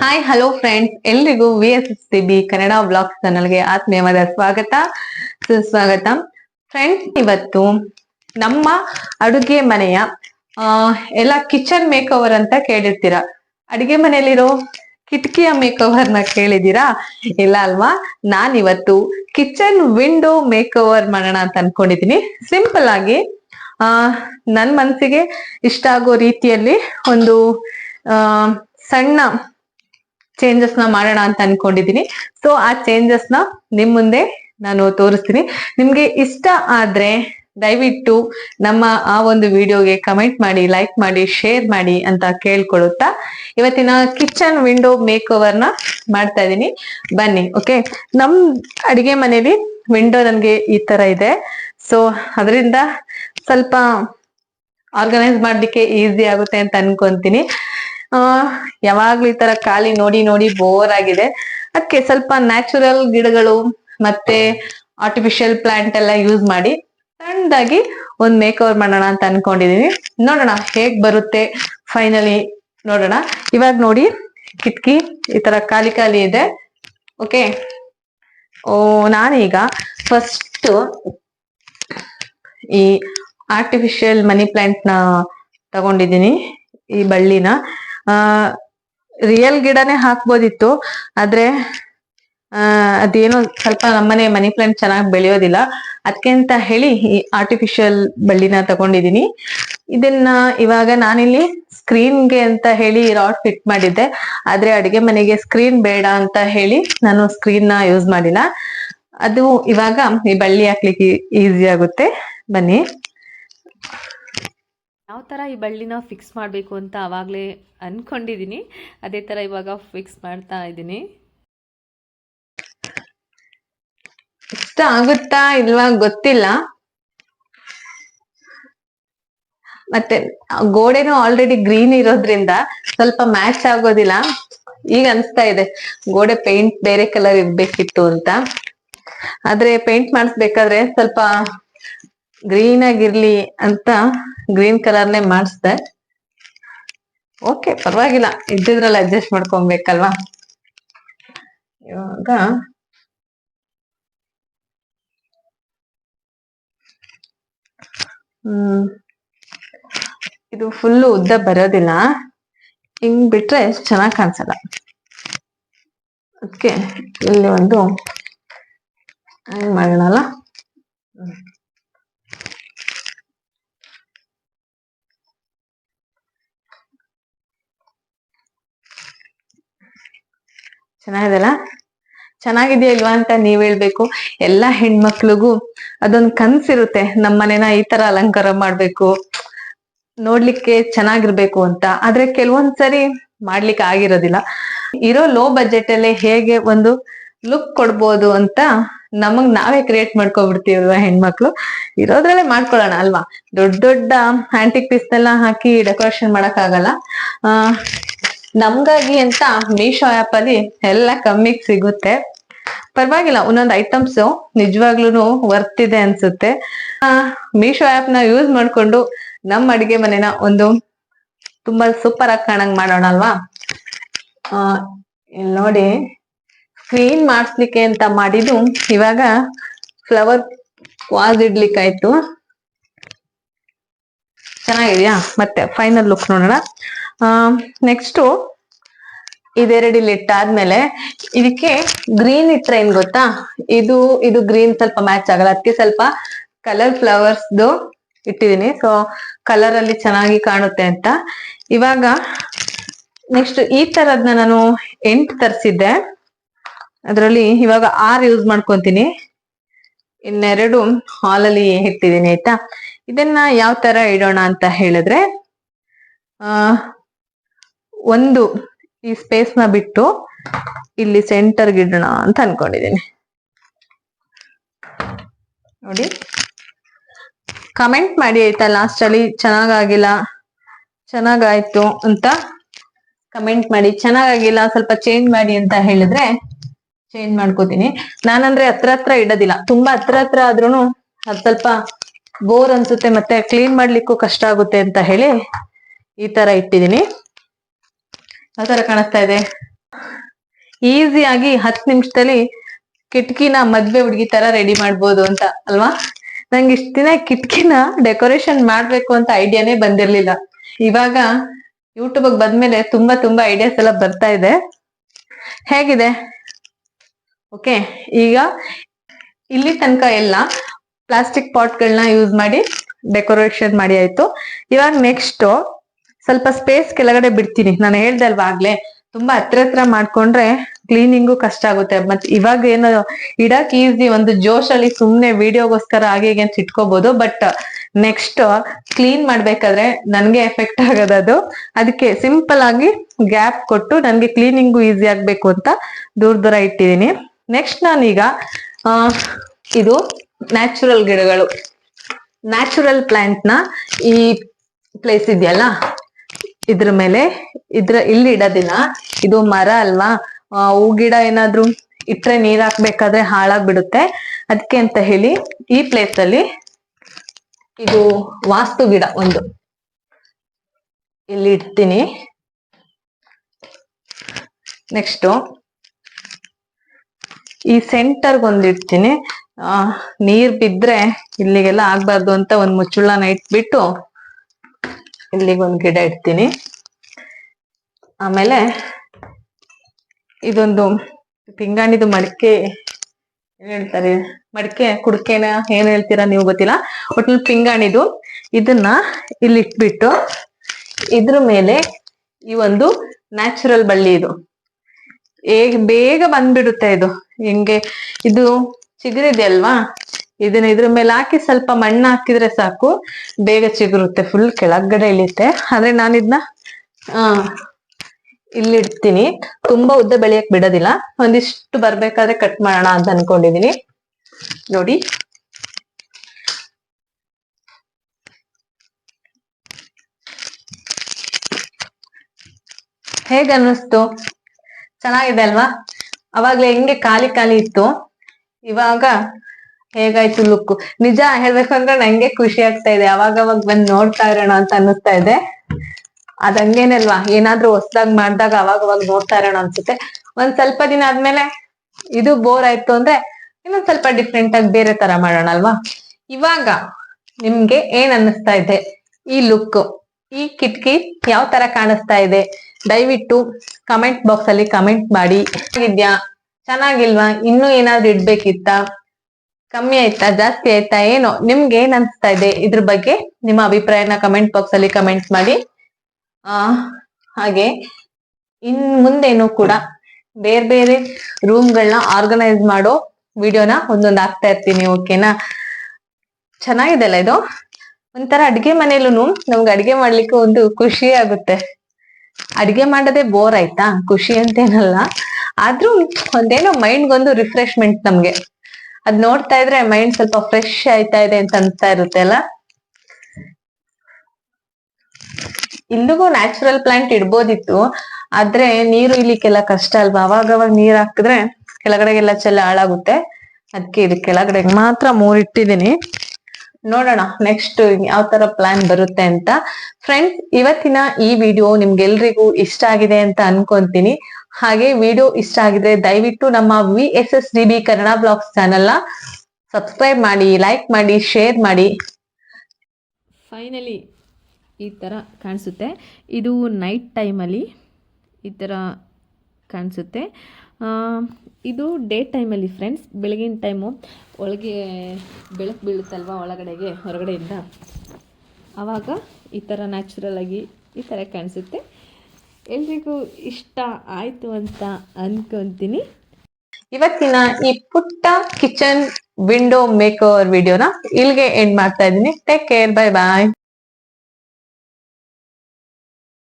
Hi hello friends ಎಲ್ರಿಗೂ V S S T B Kannada blogs ಚಾನಲ್ಗೆ ಆತ್ಮೀಯವಾದ ಸ್ವಾಗತ, ಸುಸ್ವಾಗತ. ಫ್ರೆಂಡ್ಸ್ ಇವತ್ತು ನಮ್ಮ ಅಡುಗೆ ಮನೆಯ ಎಲ್ಲ ಕಿಚನ್ ಮೇಕ್ ಓವರ್ ಅಂತ ಕೇಳಿರ್ತೀರಾ? ಅಡುಗೆ ಮನೆಯಲ್ಲಿರೋ ಕಿಟಕಿಯ ಮೇಕ್ ಓವರ್ನ ಕೇಳಿದೀರಾ ಇಲ್ಲ ಅಲ್ವಾ? ನಾನ್ ಇವತ್ತು ಕಿಚನ್ ವಿಂಡೋ ಮೇಕ್ ಓವರ್ ಮಾಡೋಣ ಅಂತ ಅನ್ಕೊಂಡಿದೀನಿ ಸಿಂಪಲ್ ಆಗಿ, ಆ, ನನ್ ಮನ್ಸಿಗೆ ಇಷ್ಟ ಆಗೋ ರೀತಿಯಲ್ಲಿ ಒಂದು ಸಣ್ಣ ಚೇಂಜಸ್ನ ಮಾಡೋಣ ಅಂತ ಅನ್ಕೊಂಡಿದೀನಿ. ಸೊ ಆ ಚೇಂಜಸ್ನ ನಿಮ್ ಮುಂದೆ ನಾನು ತೋರಿಸ್ತೀನಿ. ನಿಮ್ಗೆ ಇಷ್ಟ ಆದ್ರೆ ದಯವಿಟ್ಟು ನಮ್ಮ ಆ ಒಂದು ವಿಡಿಯೋಗೆ ಕಮೆಂಟ್ ಮಾಡಿ ಲೈಕ್ ಮಾಡಿ ಶೇರ್ ಮಾಡಿ ಅಂತ ಕೇಳ್ಕೊಳುತ್ತಾ? ಇವತ್ತಿನ ಕಿಚನ್ ವಿಂಡೋ ಮೇಕ್ ಓವರ್ನ ಮಾಡ್ತಾ ಇದೀನಿ. ಬನ್ನಿ ಓಕೆ ನಮ್ ಅಡಿಗೆ ಮನೇಲಿ ವಿಂಡೋ ನನ್ಗೆ ಈ ತರ ಇದೆ. ಸೊ ಅದರಿಂದ ಸ್ವಲ್ಪ ಆರ್ಗನೈಸ್ ಮಾಡ್ಲಿಕ್ಕೆ ಈಸಿ ಆಗುತ್ತೆ ಅಂತ ಅನ್ಕೊಂತೀನಿ. ಆ, ಯಾವಾಗ್ಲೂ ಈ ತರ ಖಾಲಿ ನೋಡಿ ನೋಡಿ ಬೋರ್ ಆಗಿದೆ. ಅದಕ್ಕೆ ಸ್ವಲ್ಪ ನ್ಯಾಚುರಲ್ ಗಿಡಗಳು ಮತ್ತೆ ಆರ್ಟಿಫಿಷಿಯಲ್ ಪ್ಲಾಂಟ್ ಎಲ್ಲ ಯೂಸ್ ಮಾಡಿ ಸಣ್ಣದಾಗಿ ಒಂದ್ ಮೇಕ್ ಓವರ್ ಮಾಡೋಣ ಅಂತ ಅನ್ಕೊಂಡಿದೀನಿ. ನೋಡೋಣ ಹೇಗ್ ಬರುತ್ತೆ ಫೈನಲಿ ನೋಡೋಣ. ಇವಾಗ ನೋಡಿ ಕಿಟಕಿ ಈ ತರ ಖಾಲಿ ಖಾಲಿ ಇದೆ. ಓಕೆ ಓ, ನಾನೀಗ ಫಸ್ಟ್ ಈ ಆರ್ಟಿಫಿಷಿಯಲ್ ಮನಿ ಪ್ಲಾಂಟ್ನ ತಗೊಂಡಿದ್ದೀನಿ ಈ ಬಳ್ಳಿನ. ಆ ರಿಯಲ್ ಗಿಡನೇ ಹಾಕ್ಬೋದಿತ್ತು, ಆದ್ರೆ, ಆ, ಅದೇನೋ ಸ್ವಲ್ಪ ನಮ್ಮನೆ ಮನಿ ಪ್ಲಾಂಟ್ ಚೆನ್ನಾಗಿ ಬೆಳೆಯೋದಿಲ್ಲ. ಅದಕ್ಕೆ ಅಂತ ಹೇಳಿ ಈ ಆರ್ಟಿಫಿಷಿಯಲ್ ಬಳ್ಳಿನ ತಗೊಂಡಿದೀನಿ. ಇದನ್ನ ಇವಾಗ ನಾನಿಲ್ಲಿ ಸ್ಕ್ರೀನ್ಗೆ ಅಂತ ಹೇಳಿ ರಾಡ್ ಫಿಟ್ ಮಾಡಿದ್ದೆ. ಆದ್ರೆ ಅಡಿಗೆ ಮನೆಗೆ ಸ್ಕ್ರೀನ್ ಬೇಡ ಅಂತ ಹೇಳಿ ನಾನು ಸ್ಕ್ರೀನ್ನ ಯೂಸ್ ಮಾಡಿಲ್ಲ. ಅದು ಇವಾಗ ಈ ಬಳ್ಳಿ ಹಾಕ್ಲಿಕ್ಕೆ ಈಸಿ ಆಗುತ್ತೆ. ಬನ್ನಿ. ಯಾವ ಥರ ಈ ಬಳ್ಳಿನ ಫಿಕ್ಸ್ ಮಾಡಬೇಕು ಅಂತ ಆವಾಗಲೇ ಅಂದ್ಕೊಂಡಿದ್ದೀನಿ ಅದೇ ಥರ ಇವಾಗ ಫಿಕ್ಸ್ ಮಾಡ್ತಾ ಇದ್ದೀನಿ ಇಷ್ಟ ಆಗುತ್ತಾ ಇಲ್ವಾ ಗೊತ್ತಿಲ್ಲ. ಮತ್ತೆ ಗೋಡೆನೂ ಆಲ್ರೆಡಿ ಗ್ರೀನ್ ಇರೋದ್ರಿಂದ ಸ್ವಲ್ಪ ಮ್ಯಾಚ್ ಆಗೋದಿಲ್ಲ. ಈಗ ಅನ್ಸ್ತಾ ಇದೆ, ಗೋಡೆ ಪೇಂಟ್ ಬೇರೆ ಕಲರ್ ಇರ್ಬೇಕಿತ್ತು ಅಂತ. ಆದ್ರೆ ಪೇಂಟ್ ಮಾಡಿಸ್ಬೇಕಾದ್ರೆ ಸ್ವಲ್ಪ ಗ್ರೀನ್ ಆಗಿರ್ಲಿ ಅಂತ ಗ್ರೀನ್ ಕಲರ್ನೇ ಮಾಡಿಸ್ದೆ. ಓಕೆ ಪರವಾಗಿಲ್ಲ. ಇದ್ದಿದ್ರಲ್ಲಿ ಅಡ್ಜಸ್ಟ್ ಮಾಡ್ಕೊಬೇಕಲ್ವಾ? ಇವಾಗ ಹ್ಮ್, ಇದು ಫುಲ್ಲು ಉದ್ದ ಬರೋದಿಲ್ಲ. ಹಿಂಗ್ ಬಿಟ್ರೆ ಚೆನ್ನಾಗ್ ಕಾಣಿಸಲ್ಲ. ಅದಕ್ಕೆ ಇಲ್ಲಿ ಒಂದು ಮಾಡೋಣಲ್ಲ ಚೆನ್ನಾಗಿದೆಲ್ಲ ಚೆನ್ನಾಗಿದೆಯಾ ಇಲ್ವಾ ಅಂತ ನೀವ್ ಹೇಳ್ಬೇಕು. ಎಲ್ಲಾ ಹೆಣ್ಮಕ್ಳಿಗೂ ಅದೊಂದ್ ಕನ್ಸಿರುತ್ತೆ. ನಮ್ಮನೆನ ಈ ತರ ಅಲಂಕಾರ ಮಾಡ್ಬೇಕು. ನೋಡ್ಲಿಕ್ಕೆ ಚೆನ್ನಾಗಿರ್ಬೇಕು ಅಂತ. ಆದ್ರೆ ಕೆಲವೊಂದ್ಸರಿ ಮಾಡ್ಲಿಕ್ಕೆ ಆಗಿರೋದಿಲ್ಲ. ಇರೋ ಲೋ ಬಜೆಟ್ ಅಲ್ಲೇ ಹೇಗೆ ಒಂದು ಲುಕ್ ಕೊಡ್ಬೋದು ಅಂತ ನಮಗ್ ನಾವೇ ಕ್ರಿಯೇಟ್ ಮಾಡ್ಕೊಬಿಡ್ತೀವಲ್ವಾ ಹೆಣ್ಮಕ್ಳು? ಇರೋದ್ರಲ್ಲೇ ಮಾಡ್ಕೊಳ್ಳೋಣ ಅಲ್ವಾ? ದೊಡ್ಡ ದೊಡ್ಡ ಆಂಟಿಕ್ ಪೀಸ್ನೆಲ್ಲ ಹಾಕಿ ಡೆಕೋರೇಷನ್ ಮಾಡಕ್ ಆಗಲ್ಲ ಆ ನಮ್ಗಾಗಿ ಅಂತ ಮೀಶೋ ಆ್ಯಪ್ ಅಲ್ಲಿ ಎಲ್ಲ ಕಮ್ಮಿಗೆ ಸಿಗುತ್ತೆ. ಪರವಾಗಿಲ್ಲ, ಒಂದೊಂದು ಐಟಮ್ಸ್ ನಿಜವಾಗ್ಲೂ ವರ್ತ್ ಇದೆ ಅನ್ಸುತ್ತೆ. ಆ ಮೀಶೋ ಆ್ಯಪ್ನ ಯೂಸ್ ಮಾಡ್ಕೊಂಡು ನಮ್ಮ ಅಡಿಗೆ ಮನೆನ ಒಂದು ತುಂಬಾ ಸೂಪರ್ ಆಗಿ ಕಾಣಂಗ್ ಮಾಡೋಣ ಅಲ್ವಾ? ಇಲ್ಲಿ ನೋಡಿ ಸ್ಕ್ರೀನ್ ಮಾಡಿಸ್ಲಿಕ್ಕೆ ಅಂತ ಮಾಡಿದ್ದು ಇವಾಗ ಫ್ಲವರ್ ವಾಸ್ ಇಡ್ಲಿಕ್ಕಾಯ್ತು ಚೆನ್ನಾಗಿದ್ಯಾ? ಮತ್ತೆ ಫೈನಲ್ ಲುಕ್ ನೋಡೋಣ. ನೆಕ್ಸ್ಟ್ ಇದೆರಡು ಇಲ್ಲಿ ಇಟ್ಟಾದ್ಮೇಲೆ ಇದಕ್ಕೆ ಗ್ರೀನ್ ಇಟ್ರೆ ಏನ್ ಗೊತ್ತಾ? ಇದು ಇದು ಗ್ರೀನ್ ಸ್ವಲ್ಪ ಮ್ಯಾಚ್ ಆಗಲ್ಲ. ಅದಕ್ಕೆ ಸ್ವಲ್ಪ ಕಲರ್ ಫ್ಲವರ್ಸ್ದು ಇಟ್ಟಿದೀನಿ. ಸೊ ಕಲರ್ ಅಲ್ಲಿ ಚೆನ್ನಾಗಿ ಕಾಣುತ್ತೆ ಅಂತ. ಇವಾಗ ನೆಕ್ಸ್ಟ್ ಈ ತರದ್ನ ನಾನು ಎಂಟು ತರಿಸಿದ್ದೆ. ಅದರಲ್ಲಿ ಇವಾಗ ಆರ್ ಯೂಸ್ ಮಾಡ್ಕೊಂತೀನಿ. ಇನ್ನೆರಡು ಹಾಲಲ್ಲಿ ಇಟ್ಟಿದ್ದೀನಿ ಆಯ್ತಾ? ಇದನ್ನ ಯಾವ ತರ ಇಡೋಣ ಅಂತ ಹೇಳಿದ್ರೆ, ಆ ಒಂದು ಈ ಸ್ಪೇಸ್ನ ಬಿಟ್ಟು ಇಲ್ಲಿ ಸೆಂಟರ್ ಇಡೋಣ ಅಂತ ಅನ್ಕೊಂಡಿದ್ದೀನಿ ನೋಡಿ. ಕಮೆಂಟ್ ಮಾಡಿ ಆಯ್ತಾ ಲಾಸ್ಟ್ ಅಲ್ಲಿ? ಚೆನ್ನಾಗಾಗಿಲ್ಲ? ಚೆನ್ನಾಗಾಯ್ತು ಅಂತ ಕಮೆಂಟ್ ಮಾಡಿ. ಚೆನ್ನಾಗಾಗಿಲ್ಲ, ಸ್ವಲ್ಪ ಚೇಂಜ್ ಮಾಡಿ ಅಂತ ಹೇಳಿದ್ರೆ ಚೇಂಜ್ ಮಾಡ್ಕೋತೀನಿ. ನಾನಂದ್ರೆ ಹತ್ರ ಹತ್ರ ಇಡೋದಿಲ್ಲ. ತುಂಬಾ ಹತ್ರ ಹತ್ರ ಆದ್ರೂನು ಅದ್ ಸ್ವಲ್ಪ ಬೋರ್ ಅನ್ಸುತ್ತೆ ಮತ್ತೆ ಕ್ಲೀನ್ ಮಾಡ್ಲಿಕ್ಕೂ ಕಷ್ಟ ಆಗುತ್ತೆ ಅಂತ ಹೇಳಿ ಈ ತರ ಇಟ್ಟಿದೀನಿ. ಯಾವ ತರ ಕಾಣಿಸ್ತಾ ಇದೆ. ಈಸಿಯಾಗಿ ಹತ್ತು ನಿಮಿಷದಲ್ಲಿ ಕಿಟಕಿನ ಮದ್ವೆ ಹುಡುಗಿ ತರ ರೆಡಿ ಮಾಡ್ಬೋದು ಅಂತ, ಅಲ್ವಾ? ನಂಗೆ ಇಷ್ಟ ದಿನ ಕಿಟಕಿನ ಡೆಕೋರೇಷನ್ ಮಾಡ್ಬೇಕು ಅಂತ ಐಡಿಯಾನೇ ಬಂದಿರ್ಲಿಲ್ಲ. ಇವಾಗ ಯೂಟ್ಯೂಬ್ ಬಂದ್ಮೇಲೆ ತುಂಬಾ ತುಂಬಾ ಐಡಿಯಾಸ್ ಎಲ್ಲ ಬರ್ತಾ ಇದೆ. ಹೇಗಿದೆ? ಓಕೆ ಈಗ ಇಲ್ಲಿ ತನಕ ಎಲ್ಲ ಪ್ಲಾಸ್ಟಿಕ್ ಪಾಟ್ಗಳನ್ನ ಯೂಸ್ ಮಾಡಿ ಡೆಕೋರೇಷನ್ ಮಾಡಿ ಆಯ್ತು. ಇವಾಗ ನೆಕ್ಸ್ಟ್ ಸ್ವಲ್ಪ ಸ್ಪೇಸ್ ಕೆಳಗಡೆ ಬಿಡ್ತೀನಿ. ನಾನು ಹೇಳ್ದೆ ಅಲ್ವಾ ಆಗ್ಲೇ? ತುಂಬಾ ಹತ್ರ ಹತ್ರ ಮಾಡ್ಕೊಂಡ್ರೆ ಕ್ಲೀನಿಂಗು ಕಷ್ಟ ಆಗುತ್ತೆ. ಮತ್ ಇವಾಗ ಏನು ಇಡಕ್ ಈಸಿ ಒಂದು ಜೋಶಲ್ಲಿ ಸುಮ್ನೆ ವಿಡಿಯೋಗೋಸ್ಕರ ಹಾಗೆ ಹೀಗೆ ಅಂತ ಇಟ್ಕೋಬಹುದು ಬಟ್ ನೆಕ್ಸ್ಟ್ ಕ್ಲೀನ್ ಮಾಡ್ಬೇಕಾದ್ರೆ ನನ್ಗೆ ಎಫೆಕ್ಟ್ ಆಗೋದದು ಅದು. ಅದಕ್ಕೆ ಸಿಂಪಲ್ ಆಗಿ ಗ್ಯಾಪ್ ಕೊಟ್ಟು ನನ್ಗೆ ಕ್ಲೀನಿಂಗು ಈಸಿ ಆಗ್ಬೇಕು ಅಂತ ದೂರ ದೂರ ಇಟ್ಟಿದ್ದೀನಿ. ನೆಕ್ಸ್ಟ್ ನಾನೀಗ, ಆ, ಇದು ನ್ಯಾಚುರಲ್ ಗಿಡಗಳು. ನ್ಯಾಚುರಲ್ ಪ್ಲಾಂಟ್ನ ಈ ಪ್ಲೇಸ್ ಇದೆಯಲ್ಲ? ಇದ್ರ ಮೇಲೆ ಇದ್ರ ಇಲ್ಲಿ ಇಡೋದಿಲ್ಲ ಇದು ಮರ ಅಲ್ವಾ? ಹೂ ಗಿಡ ಏನಾದ್ರು ಇಟ್ರೆ ನೀರ್ ಹಾಕ್ಬೇಕಾದ್ರೆ ಹಾಳಾಗ್ಬಿಡುತ್ತೆ. ಅದಕ್ಕೆ ಅಂತ ಹೇಳಿ ಈ ಪ್ಲೇಸ್ ಅಲ್ಲಿ ಇದು ವಾಸ್ತು ಗಿಡ ಒಂದು ಇಲ್ಲಿ ಇಡ್ತೀನಿ. ನೆಕ್ಸ್ಟ್ ಈ ಸೆಂಟರ್ಗೆ ಒಂದ್ ಇಡ್ತೀನಿ. ಆ, ನೀರ್ ಬಿದ್ರೆ ಇಲ್ಲಿಗೆಲ್ಲ ಆಗ್ಬಾರ್ದು ಅಂತ ಒಂದ್ ಮುಚ್ಚುಳ್ಳನ ಇಟ್ಬಿಟ್ಟು ಇಲ್ಲಿಗೆ ಒಂದು ಗಿಡ ಇಡ್ತೀನಿ. ಆಮೇಲೆ ಇದೊಂದು ಪಿಂಗಾಣಿದು ಮಡಿಕೆ ಏನ್ ಹೇಳ್ತಾರೆ? ಮಡಿಕೆ, ಕುಡಿಕೆನ ಏನ್ ಹೇಳ್ತೀರಾ ನೀವು ಗೊತ್ತಿಲ್ಲ. ಒಟ್ನಲ್ಲಿ ಪಿಂಗಾಣಿದು ಇದನ್ನ ಇಲ್ಲಿ ಇಟ್ಬಿಟ್ಟು ಇದ್ರ ಮೇಲೆ ಈ ಒಂದು ನ್ಯಾಚುರಲ್ ಬಳ್ಳಿ ಇದು. ಹೇಗ್ ಬೇಗ ಬಂದ್ಬಿಡುತ್ತೆ ಇದು? ಹೆಂಗೆ? ಇದು ಚಿಗುರಿದೆ ಅಲ್ವಾ? ಇದನ್ನ ಇದ್ರ ಮೇಲೆ ಹಾಕಿ ಸ್ವಲ್ಪ ಮಣ್ಣು ಹಾಕಿದ್ರೆ ಸಾಕು. ಬೇಗ ಚಿಗುರುತ್ತೆ ಫುಲ್ ಕೆಳಗಡೆ ಇಳಿಯುತ್ತೆ. ಆದ್ರೆ ನಾನು ಇದನ್ನ ಆ, ಇಲ್ಲಿಡ್ತೀನಿ. ತುಂಬಾ ಉದ್ದ ಬೆಳೆಯಕ್ ಬಿಡೋದಿಲ್ಲ. ಒಂದಿಷ್ಟು ಬರ್ಬೇಕಾದ್ರೆ ಕಟ್ ಮಾಡೋಣ ಅಂತ ಅನ್ಕೊಂಡಿದೀನಿ. ನೋಡಿ. ಹೇಗ ಅನ್ನಿಸ್ತು? ಚೆನ್ನಾಗಿದೆ ಅಲ್ವಾ? ಅವಾಗ್ಲೇ ಹೆಂಗೆ ಖಾಲಿ ಖಾಲಿ ಇತ್ತು? ಇವಾಗ ಹೇಗಾಯ್ತು ಲುಕ್ ನಿಜ ಹೇಳ್ಬೇಕು ಅಂದ್ರೆ ನಂಗೆ ಖುಷಿ ಆಗ್ತಾ ಇದೆ. ಅವಾಗ ಅವಾಗ ಬಂದ್ ನೋಡ್ತಾ ಇರೋಣ ಅಂತ ಅನ್ನಿಸ್ತಾ ಇದೆ. ಅದಂಗೇನಲ್ವಾ ಏನಾದ್ರೂ ಹೊಸ್ದಾಗ್ ಮಾಡ್ದಾಗ ಅವಾಗ ಅವಾಗ ನೋಡ್ತಾ ಇರೋಣ ಅನ್ಸುತ್ತೆ. ಒಂದ್ ಸ್ವಲ್ಪ ದಿನ ಆದ್ಮೇಲೆ ಇದು ಬೋರ್ ಆಯ್ತು ಅಂದ್ರೆ ಇನ್ನೊಂದ್ ಸ್ವಲ್ಪ ಡಿಫ್ರೆಂಟ್ ಆಗಿ ಬೇರೆ ತರ ಮಾಡೋಣ ಅಲ್ವಾ? ಇವಾಗ ನಿಮ್ಗೆ ಏನ್ ಅನ್ನಿಸ್ತಾ ಇದೆ? ಈ ಲುಕ್ ಈ ಕಿಟಕಿ ಯಾವ ತರ ಕಾಣಿಸ್ತಾ ಇದೆ? ದಯವಿಟ್ಟು ಕಮೆಂಟ್ ಬಾಕ್ಸ್ ಅಲ್ಲಿ ಕಮೆಂಟ್ ಮಾಡಿ. ಚೆನ್ನಾಗಿದ್ಯಾ? ಚೆನ್ನಾಗಿಲ್ವಾ? ಇನ್ನೂ ಏನಾದ್ರು ಇಡ್ಬೇಕಿತ್ತಾ? ಕಮ್ಮಿ ಆಯ್ತಾ? ಜಾಸ್ತಿ ಆಯ್ತಾ? ಏನೋ? ನಿಮ್ಗೆ ಏನ್ ಅನ್ಸ್ತಾ ಇದೆ ಇದ್ರ ಬಗ್ಗೆ? ನಿಮ್ಮ ಅಭಿಪ್ರಾಯನ ಕಮೆಂಟ್ ಬಾಕ್ಸ್ ಅಲ್ಲಿ ಕಮೆಂಟ್ ಮಾಡಿ. ಆ, ಹಾಗೆ. ಇನ್ ಮುಂದೇನು ಕೂಡ ಬೇರೆ ಬೇರೆ ರೂಮ್ಗಳನ್ನ ಆರ್ಗನೈಸ್ ಮಾಡೋ ವಿಡಿಯೋನ ಒಂದೊಂದು ಹಾಕ್ತಾ ಇರ್ತೀನಿ ಓಕೆನಾ ಚೆನ್ನಾಗಿದೆ ಅಲ್ಲ ಇದು? ಒಂಥರ ಅಡ್ಗೆ ಮನೇಲೂ ನಮ್ಗೆ ಅಡ್ಗೆ ಮಾಡ್ಲಿಕ್ಕೆ ಒಂದು ಖುಷಿ ಆಗುತ್ತೆ. ಅಡ್ಗೆ ಮಾಡೋದೇ ಬೋರ್ ಆಯ್ತಾ? ಖುಷಿ ಅಂತೇನಲ್ಲ. ಆದ್ರೂ ಒಂದೇನೋ ಮೈಂಡ್ಗೊಂದು ರಿಫ್ರೆಶ್ಮೆಂಟ್ ನಮ್ಗೆ. ಅದ್ ನೋಡ್ತಾ ಇದ್ರೆ ಮೈಂಡ್ ಸ್ವಲ್ಪ ಫ್ರೆಶ್ ಆಯ್ತಾ ಇದೆ ಅಂತ ಅನ್ಸ್ತಾ ಇರುತ್ತೆ, ಅಲ್ಲ? ಇಲ್ಲಿಗೂ ನ್ಯಾಚುರಲ್ ಪ್ಲಾಂಟ್ ಇಡ್ಬೋದಿತ್ತು, ಆದ್ರೆ ನೀರು ಇಲಿಕ್ಕೆಲ್ಲ ಕಷ್ಟ ಅಲ್ವಾ? ಅವಾಗ ಅವಾಗ ನೀರ್ ಹಾಕಿದ್ರೆ ಕೆಳಗಡೆಗೆಲ್ಲ ಚೆಲ್ಲ ಹಾಳಾಗುತ್ತೆ. ಅದಕ್ಕೆ ಇದು ಕೆಳಗಡೆ ಮಾತ್ರ ಮೂರ್ ಇಟ್ಟಿದ್ದೀನಿ ನೋಡೋಣ ನೆಕ್ಸ್ಟ್ ಯಾವ ತರ ಪ್ಲಾನ್ ಬರುತ್ತೆ ಅಂತ. ಫ್ರೆಂಡ್ಸ್ ಇವತ್ತಿನ ಈ ವಿಡಿಯೋ ನಿಮ್ಗೆಲ್ರಿಗೂ ಇಷ್ಟ ಆಗಿದೆ ಅಂತ ಅನ್ಕೊಂತೀನಿ. ಹಾಗೆ ವಿಡಿಯೋ ಇಷ್ಟ ಆಗಿದ್ರೆ ದಯವಿಟ್ಟು ನಮ್ಮ V S S D B Kannada blogs channel subscribe ಮಾಡಿ ಲೈಕ್ ಮಾಡಿ ಶೇರ್ ಮಾಡಿ. ಫೈನಲಿ ಈ ಥರ ಕಾಣಿಸುತ್ತೆ. ಇದು ನೈಟ್ ಟೈಮಲ್ಲಿ ಈ ಥರ ಕಾಣಿಸುತ್ತೆ. ಇದು ಡೇ ಟೈಮಲ್ಲಿ ಫ್ರೆಂಡ್ಸ್ ಬೆಳಗಿನ ಟೈಮು ಒಳಗೆ ಬೆಳಕು ಬೀಳುತ್ತಲ್ವ ಒಳಗಡೆಗೆ, ಹೊರಗಡೆಯಿಂದ. ಆವಾಗ ಈ ಥರ ನ್ಯಾಚುರಲ್ ಆಗಿ ಈ ಥರ ಕಾಣಿಸುತ್ತೆ. ಎಲ್ರಿಗೂ ಇಷ್ಟ ಆಯಿತು ಅಂತ ಅನ್ಕೊಂತೀನಿ. ಇವತ್ತಿನ ಈ ಪುಟ್ಟ ಕಿಚನ್ ವಿಂಡೋ ಮೇಕ್ ಓವರ್ ವಿಡಿಯೋನ ಇಲ್ಲಿಗೆ ಎಂಡ್ ಮಾಡ್ತಾ ಇದ್ದೀನಿ. Take care bye bye